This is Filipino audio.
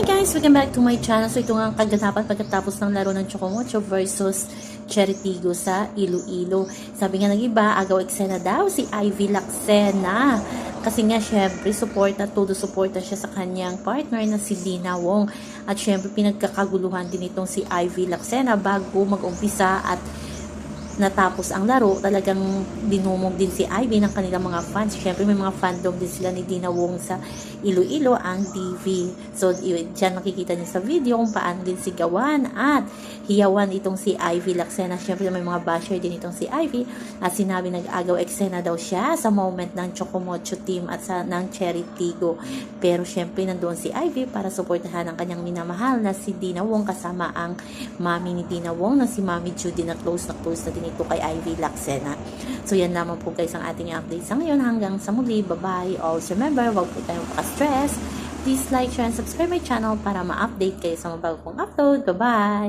Hi guys! Welcome back to my channel. So ito nga ang kaganapan pagkatapos ng laro ng Chocomocho versus Cheritigo sa Iloilo. Sabi nga ng iba, agaw eksena daw si Ivy Laxena. Kasi nga syempre, support na todo support na siya sa kanyang partner na si Dina Wong. At syempre, pinagkakaguluhan din itong si Ivy Laxena bago mag-umpisa at natapos ang laro, talagang dinumog din si Ivy ng kanilang mga fans. Siyempre, may mga fandom din sila ni Dina Wong sa Iloilo, ang TV. So, dyan makikita niyo sa video kung paano din sigawan at hiyawan itong si Ivy Laxena. Siyempre, may mga basher din itong si Ivy at sinabi nag-agaw eksena daw siya sa moment ng Chocomocho team at sa ng Cherry Tigo. Pero, siyempre, nandoon si Ivy para suportahan ang kanyang minamahal na si Dina Wong kasama ang mami ni Dina Wong na si Mami Judy na close na close na din ito kay Ivy Laxena. So yan lamang po guys ang ating update sa ngayon. Hanggang sa muli. Bye-bye. Always remember, huwag po tayong maka-stress. Please like, share, and subscribe my channel para ma-update kayo sa mga bago kong upload. Bye-bye!